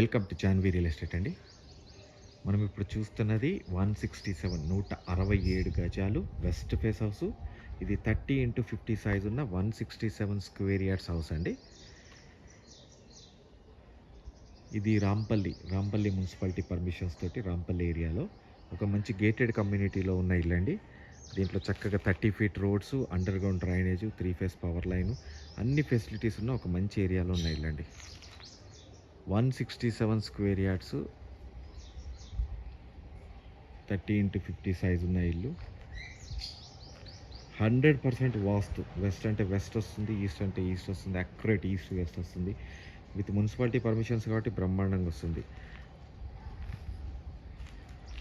Welcome to Janvi real estate అండి. మనం ఇప్పుడు చూస్తున్నది వన్ సిక్స్టీ సెవెన్ నూట అరవై ఏడు గజాలు వెస్ట్ ఫేస్ హౌస్. ఇది థర్టీ ఇంటూ ఫిఫ్టీ సైజ్ ఉన్న one sixty seven square yards house అండి. ఇది రాంపల్లి రాంపల్లి మున్సిపాలిటీ పర్మిషన్స్ తోటి రాంపల్లి ఏరియాలో. ఒక మంచి గేటెడ్ కమ్యూనిటీలో ఉన్న ఇల్లు అండి. దీంట్లో చక్కగా thirty feet roads under ground drainage three phase power line అన్ని ఫెసిలిటీస్ ఉన్న ఒక మంచి ఏరియాలో ఉన్న ఇల్లు అండి. One sixty seven square yards thirty into fifty size ఉన్న ఇల్లు. హండ్రెడ్ పర్సెంట్ వాస్తు వెస్ట్ అంటే వెస్ట్ వస్తుంది ఈస్ట్ అంటే ఈస్ట్ వస్తుంది అక్యురేట్ ఈస్ట్ వెస్ట్ వస్తుంది. విత్ మున్సిపాలిటీ పర్మిషన్స్ కాబట్టి బ్రహ్మాండంగా వస్తుంది.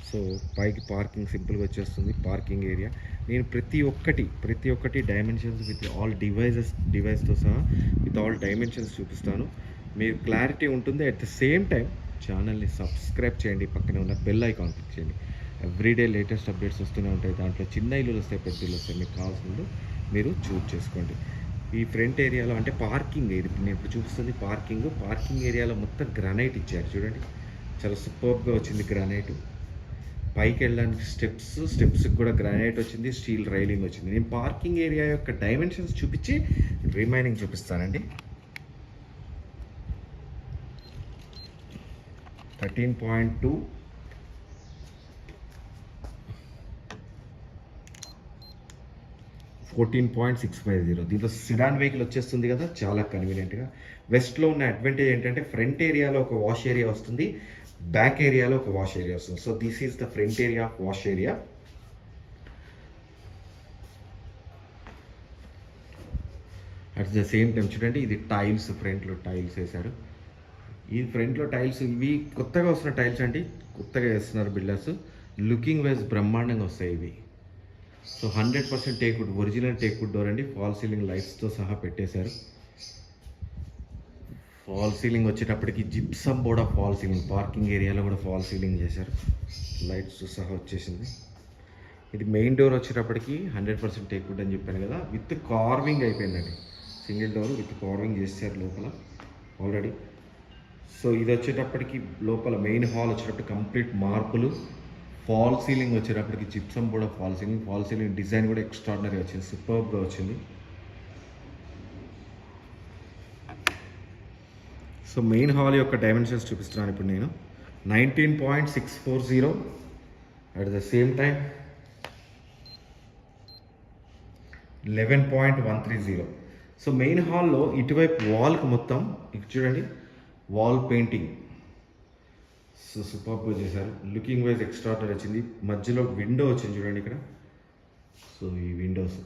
సో పైకి పార్కింగ్ సింపుల్గా వచ్చేస్తుంది పార్కింగ్ ఏరియా. నేను ప్రతి ఒక్కటి ప్రతి ఒక్కటి డైమెన్షన్స్ విత్ ఆల్ డివైజెస్ డివైస్తో సహా విత్ ఆల్ డైమెన్షన్స్ చూపిస్తాను. మీరు క్లారిటీ ఉంటుంది. అట్ ద సేమ్ టైం ఛానల్ని సబ్స్క్రైబ్ చేయండి. పక్కన ఉన్న బెల్ ఐకాన్ క్లిక్ చేయండి. ఎవ్రీడే లేటెస్ట్ అప్డేట్స్ వస్తూనే ఉంటాయి. దాంట్లో చిన్న ఇల్లులు వస్తాయి పెద్ద ఇల్లు వస్తాయి మీకు కావాల్సింది మీరు చూజ్ చేసుకోండి. ఈ ఫ్రంట్ ఏరియాలో అంటే పార్కింగ్ ఇది నేను ఇప్పుడు చూపిస్తుంది పార్కింగ్ పార్కింగ్ ఏరియాలో మొత్తం గ్రానైట్ ఇచ్చారు. చూడండి. చాలా సూపర్గా వచ్చింది గ్రానైట్ పైకి వెళ్ళడానికి స్టెప్స్ స్టెప్స్కి కూడా గ్రానైట్ వచ్చింది. స్టీల్ రైలింగ్ వచ్చింది. నేను పార్కింగ్ ఏరియా యొక్క డైమెన్షన్స్ చూపించి రిమైనింగ్ చూపిస్తానండి. Thirteen point two. Fourteen point six five zero. దీంట్లో సిడాన్ వెహికల్ వచ్చేస్తుంది కదా చాలా కన్వీనియంట్గా వెస్ట్లో ఉన్న అడ్వాంటేజ్ ఏంటంటే ఫ్రంట్ ఏరియాలో ఒక వాష్ ఏరియా వస్తుంది బ్యాక్ ఏరియాలో ఒక వాష్ ఏరియా వస్తుంది. So this is the front area of wash area at the same time చూడండి ఇది టైల్స్ ఫ్రంట్లో టైల్స్ వేశారు. ఈ ఫ్రంట్లో టైల్స్ ఇవి కొత్తగా వస్తున్న టైల్స్ అండి. కొత్తగా వేస్తున్నారు బిల్డర్స్ లుకింగ్ వైజ్ బ్రహ్మాండంగా వస్తాయి ఇవి. So hundred percent teakwood original teakwood door అండి. ఫాల్ సీలింగ్ లైట్స్తో సహా పెట్టేశారు. ఫాల్ సీలింగ్ వచ్చేటప్పటికి జిప్సమ్ కూడా ఫాల్ సీలింగ్ పార్కింగ్ ఏరియాలో కూడా ఫాల్ సీలింగ్ చేశారు. లైట్స్తో సహా వచ్చేసింది. ఇది మెయిన్ డోర్ వచ్చేటప్పటికి హండ్రెడ్ పర్సెంట్ టేక్వుడ్ అని చెప్పాను కదా. విత్ కార్వింగ్ అయిపోయిందండి. సింగిల్ డోర్ విత్ కార్వింగ్ చేశారు లోపల. ఆల్రెడీ సో ఇది వచ్చేటప్పటికి లోపల మెయిన్ హాల్ వచ్చేటప్పుడు కంప్లీట్ మార్పులు ఫాల్ సీలింగ్ వచ్చేటప్పటికి జిప్సమ్ కూడా fall ceiling fall ceiling design కూడా ఎక్స్ట్రాడినరీ వచ్చింది సూపర్గా వచ్చింది. సో మెయిన్ హాల్ యొక్క డైమెన్షన్స్ చూపిస్తున్నాను ఇప్పుడు నేను. Nineteen point six four zero at the same time eleven point one three zero so main హాల్లో ఇటువైపు వాల్కి మొత్తం చూడండి వాల్ పెయింటింగ్ సో సూపర్గా చేశారు. లుకింగ్ వైజ్ ఎక్స్ట్రాటర్ వచ్చింది. మధ్యలో విండో వచ్చింది చూడండి ఇక్కడ. సో ఈ విండోస్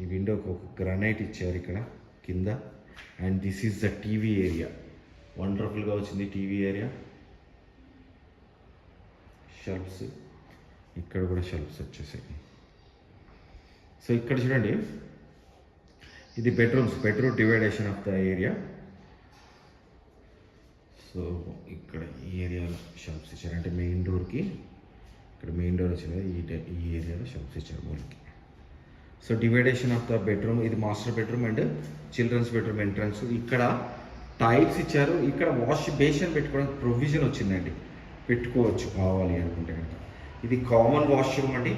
ఈ విండోకి ఒక గ్రనైట్ ఇచ్చారు ఇక్కడ కింద. And this is the TV area వండర్ఫుల్గా వచ్చింది టీవీ ఏరియా షెల్ఫ్స్ ఇక్కడ కూడా షెల్ఫ్స్ వచ్చేసాయి. సో ఇక్కడ చూడండి. ఇది bedrooms bedroom division of the area so ఇక్కడ ఈ ఏరియాలో షాప్స్ ఇచ్చారు. అంటే మెయిన్ డోర్కి ఇక్కడ మెయిన్ డోర్ వచ్చింది ఈ ఈ ఏరియాలో షాప్స్ ఇచ్చారు మూలకి so division of the bedroom ఇది master bedroom and children's bedroom entrance ఇక్కడ టైప్స్ ఇచ్చారు. ఇక్కడ వాష్ బేసిన్ పెట్టుకోవడానికి ప్రొవిజన్ వచ్చిందండి. పెట్టుకోవచ్చు కావాలి అనుకుంటే కనుక. ఇది కామన్ వాష్రూమ్ అండి.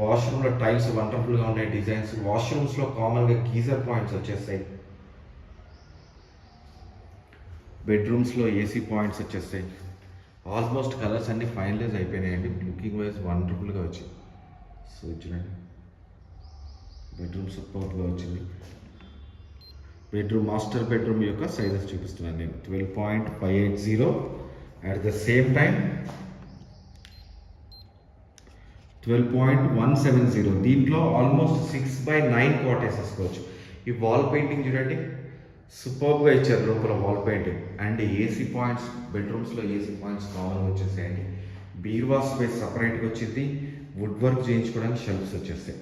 వాష్రూమ్లో టైల్స్ వండర్ఫుల్గా ఉన్నాయి డిజైన్స్ వాష్రూమ్స్లో కామన్గా గీజర్ పాయింట్స్ వచ్చేస్తాయి. బెడ్రూమ్స్లో ఏసీ పాయింట్స్ వచ్చేస్తాయి. ఆల్మోస్ట్ కలర్స్ అన్ని ఫైనలైజ్ అయిపోయినాయండి. లుకింగ్ వైజ్ వండర్ఫుల్గా వచ్చింది సో చూడండి. బెడ్రూమ్ సూపర్గా వచ్చింది. బెడ్రూమ్ మాస్టర్ బెడ్రూమ్ యొక్క సైజెస్ చూపిస్తున్నాను నేను. Twelve point five eight zero at the same time twelve point one seven zero దీంట్లో almost six by nine quarters వేసుకోవచ్చు ఈ వాల్ పెయింటింగ్ చూడండి. సూపర్గా ఇచ్చారు లోపల wall painting and AC points బెడ్రూమ్స్లో AC points కామన్గా వచ్చేసాయండి. బీర్వా స్పేస్ సపరేట్గా వచ్చింది. వుడ్ వర్క్ చేయించుకోవడానికి షెల్ఫ్స్ వచ్చేస్తాయి.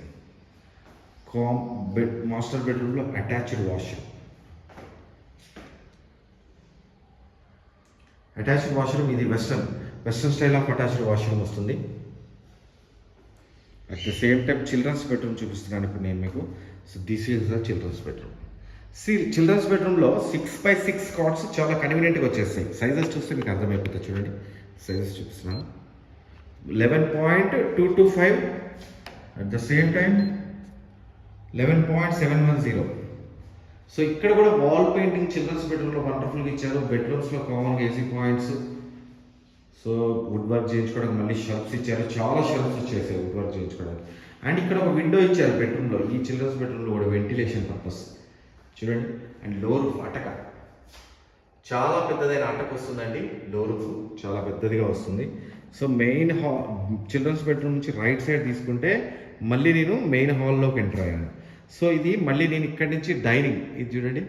కామ్ బెడ్ మాస్టర్ బెడ్రూమ్లో అటాచ్డ్ వాష్రూమ్ అటాచ్డ్ వాష్రూమ్ ఇది western western style of attached washroom వస్తుంది. At the same time children's bedroom చూపిస్తున్నాను ఇప్పుడు నేను మీకు. So this is the children's bedroom C children's బెడ్రూమ్లో సిక్స్ బై సిక్స్ కాట్స్ చాలా కన్వీనియంట్గా వచ్చేస్తాయి. సైజెస్ చూస్తే మీకు అర్థమైపోతుంది చూడండి. సైజెస్ చూపిస్తున్నాను eleven point two two five at the same time eleven point seven one zero so ఇక్కడ కూడా వాల్ పెయింటింగ్ చిల్డ్రన్స్ బెడ్రూమ్లో వండర్ఫుల్గా ఇచ్చారు. బెడ్రూమ్స్లో కామన్గా AC points so wood work చేయించుకోవడానికి మళ్ళీ షెల్ఫ్స్ ఇచ్చారు. చాలా షెల్ఫ్స్ వచ్చేసాయి వుడ్ వర్క్ చేయించుకోవడానికి. అండ్ ఇక్కడ ఒక విండో ఇచ్చారు బెడ్రూమ్లో ఈ చిల్డ్రన్స్ బెడ్రూమ్లో కూడా వెంటిలేషన్ పర్పస్ చూడండి. అండ్ లోర్ అటక. చాలా పెద్దదైన అటక వస్తుందండి లోరు చాలా పెద్దదిగా వస్తుంది. సో మెయిన్ హా చిల్డ్రన్స్ బెడ్రూమ్ నుంచి రైట్ సైడ్ తీసుకుంటే మళ్ళీ నేను మెయిన్ హాల్లోకి ఎంటర్ అయ్యాను. సో ఇది మళ్ళీ నేను ఇక్కడి నుంచి డైనింగ్ ఇది చూడండి.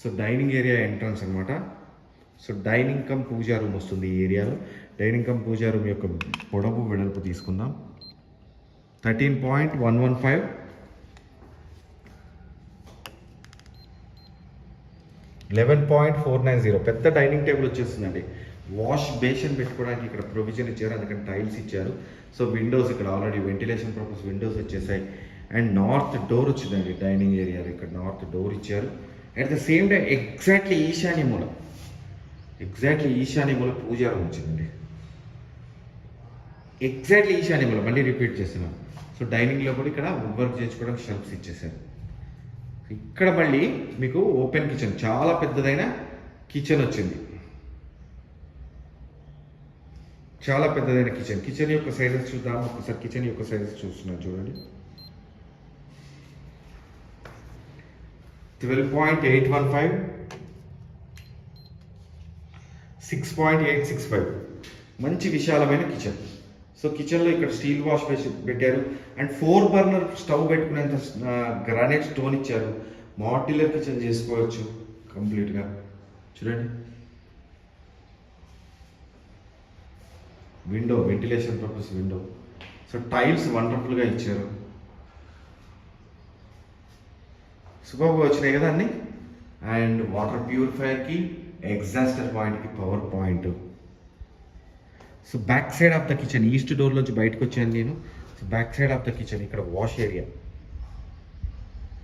సో డైనింగ్ ఏరియా ఎంట్రన్స్ అనమాట so dining cum puja room వస్తుంది ఈ ఏరియాలో. డైనింగ్ కమ్ పూజా రూమ్ యొక్క పొడవు వెడల్పు తీసుకుందాం. Thirteen point one one five. Eleven point four nine zero. పెద్ద డైనింగ్ టేబుల్ వచ్చేస్తుందండి. వాష్ బేషన్ పెట్టుకోవడానికి ఇక్కడ ప్రొవిజన్ ఇచ్చారు అందుకని టైల్స్ ఇచ్చారు. సో విండోస్ ఇక్కడ ఆల్రెడీ వెంటిలేషన్ పర్పస్ విండోస్ వచ్చేసాయి. అండ్ నార్త్ డోర్ వచ్చిందండి డైనింగ్ ఏరియాలో ఇక్కడ నార్త్ డోర్ ఇచ్చారు. At the same time exactly ఈశాన్య మూల. ఎగ్జాక్ట్లీ ఈశాన్య మూల పూజా వచ్చిందండి. ఎగ్జాక్ట్లీ ఈశాన్య మూల. మళ్ళీ రిపీట్ చేస్తున్నాను. సో డైనింగ్లో కూడా ఇక్కడ వర్క్ చేసుకోవడానికి షెల్ఫ్స్ ఇచ్చేసారు. ఇక్కడ మళ్ళీ మీకు ఓపెన్ కిచెన్ చాలా పెద్దదైన కిచెన్ వచ్చింది. చాలా పెద్దదైన కిచెన్. కిచెన్ యొక్క సైజెస్ చూద్దాం. ఒకసారి కిచెన్ యొక్క సైజెస్ చూస్తున్నాం చూడండి. Twelve point eight one five six point eight six five. మంచి విశాలమైన కిచెన్. సో కిచెన్లో ఇక్కడ స్టీల్ వాష్ వేసి పెట్టారు. అండ్ ఫోర్ బర్నర్ స్టవ్ పెట్టుకునేంత గ్రానైట్ స్టోన్ ఇచ్చారు. మాడ్యులర్ కిచెన్ చేసుకోవచ్చు కంప్లీట్గా చూడండి. Window ventilation purpose window so tiles వండర్ఫుల్గా ఇచ్చారు. సూపర్గా వచ్చినాయి కదా అండి అండ్ వాటర్ ప్యూరిఫైయర్కి ఎగ్జాస్టర్ పాయింట్కి power point so back side of the kitchen east door నుంచి బయటకు వచ్చాను నేను. So back side of the kitchen ఇక్కడ వాష్ ఏరియా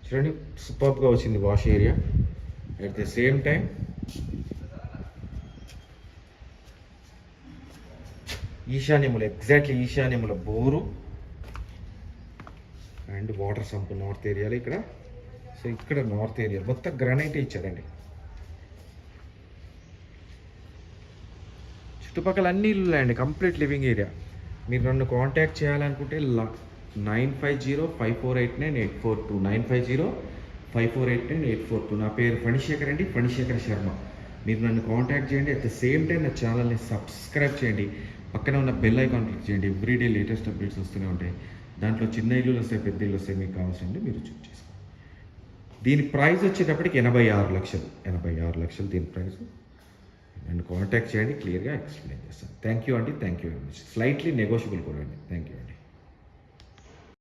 చూడండి సూపర్గా వచ్చింది wash area at the same time ఈశాన్యములు exactly ఈశాన్యముల bore and water sump north ఏరియాలో ఇక్కడ. సో ఇక్కడ నార్త్ ఏరియా మొత్తం గ్రానైట్ ఇచ్చారండి చుట్టుపక్కల అన్ని ఇల్లు అండి కంప్లీట్ లివింగ్ ఏరియా. మీరు నన్ను కాంటాక్ట్ చేయాలనుకుంటే nine five zero five four eight nine eight four two nine five zero five four eight nine eight four two. నా పేరు ఫణిశేఖర్ అండి ఫణిశేఖర్ శర్మ. మీరు నన్ను కాంటాక్ట్ చేయండి అట్ ద సేమ్ టైం నా ఛానల్ని సబ్స్క్రైబ్ చేయండి. పక్కన ఉన్న బెల్ ఐకాన్ క్లిక్ చేయండి ఎవ్రీడే లేటెస్ట్ అప్డేట్స్ వస్తూనే ఉంటాయి. దాంట్లో చిన్న ఇల్లు వస్తాయి పెద్ద ఇల్లు వస్తాయి మీకు కావాల్సింది మీరు చూస్ చేసుకోండి. దీని ప్రైస్ వచ్చేటప్పటికి ఎనభై ఆరు లక్షలు ఎనభై ఆరు లక్షలు దీని ప్రైస్. అండ్ కాంటాక్ట్ చేయండి క్లియర్గా ఎక్స్ప్లెయిన్ చేస్తాను. థ్యాంక్ యూ అండి thank you very much slightly negotiable కూడా అండి. థ్యాంక్ యూ అండి